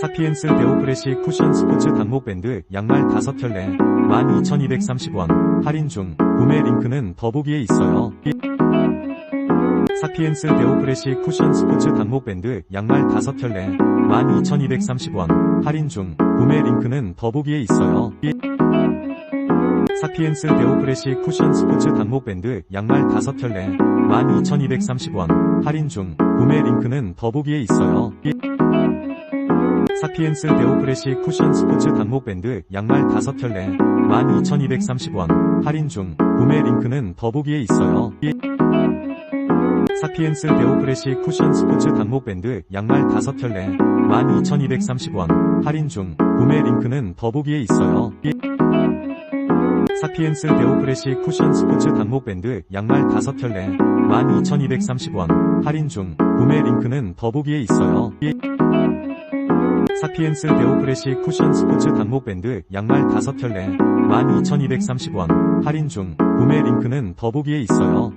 사피엔스 데오프레시 쿠션 스포츠 단목 밴드 양말 5켤레 12,230원 할인 중 구매 링크는 더보기에 있어요. 사피엔스 데오프레시 쿠션 스포츠 단목 밴드 양말 5켤레 12,230원 할인 중 구매 링크는 더보기에 있어요. 사피엔스 데오프레시 쿠션 스포츠 단목 밴드 양말 5켤레 12,230원 할인 중 구매 링크는 더보기에 있어요. 사피엔스 데오프레시 쿠션 스포츠 단목 밴드 양말 5켤레 12,230원 할인 중 구매 링크는 더보기에 있어요. 사피엔스 데오프레시 쿠션 스포츠 단목 밴드 양말 5켤레 12,230원 할인 중 구매 링크는 더보기에 있어요. 사피엔스 데오프레시 쿠션 스포츠 단목 밴드 양말 5켤레 12,230원 할인 중 구매 링크는 더보기에 있어요. 사피엔스 데오프레시 쿠션 스포츠 단목 밴드 양말 5켤레 12,230원 할인 중 구매 링크는 더보기에 있어요.